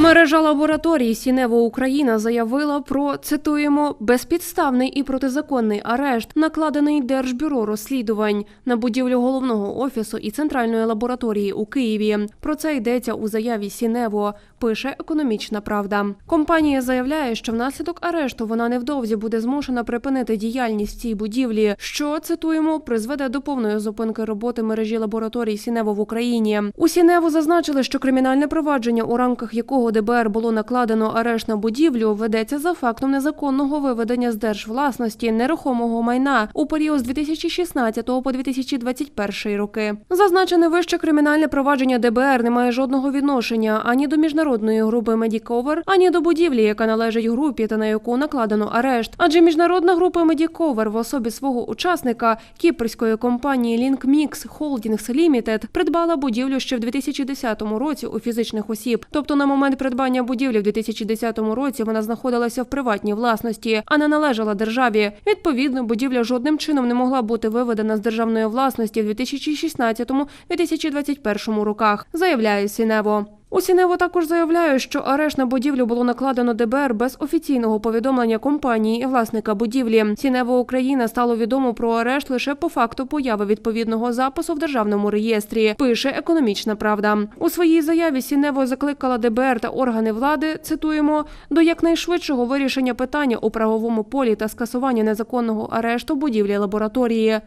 Мережа лабораторій Сінево Україна заявила про цитуємо безпідставний і протизаконний арешт, накладений Держбюро розслідувань на будівлю головного офісу і центральної лабораторії у Києві. Про це йдеться у заяві Сінево. Пише економічна правда. Компанія заявляє, що внаслідок арешту вона невдовзі буде змушена припинити діяльність цій будівлі, що цитуємо призведе до повної зупинки роботи мережі лабораторій Сінево в Україні. У Сінево зазначили, що кримінальне провадження, у рамках якого ДБР було накладено арешт на будівлю, ведеться за фактом незаконного виведення з держвласності нерухомого майна у період з 2016 по 2021 роки. Зазначене вище кримінальне провадження ДБР не має жодного відношення ані до міжнародної групи Медіковер, ані до будівлі, яка належить групі та на яку накладено арешт. Адже міжнародна група Медіковер в особі свого учасника кіпрської компанії LinkMix Holdings Limited придбала будівлю ще в 2010 році у фізичних осіб. Тобто на момент придбання будівлі в 2010 році вона знаходилася в приватній власності, а не належала державі. Відповідно, будівля жодним чином не могла бути виведена з державної власності в 2016-2021 роках, заявляє Сінево. У Сінево також заявляють, що арешт на будівлю було накладено ДБР без офіційного повідомлення компанії і власника будівлі. Сінево Україна стало відомо про арешт лише по факту появи відповідного запису в державному реєстрі. Пише економічна правда. У своїй заяві Сінево закликала ДБР та органи влади. Цитуємо до якнайшвидшого вирішення питання у правовому полі та скасування незаконного арешту будівлі лабораторії.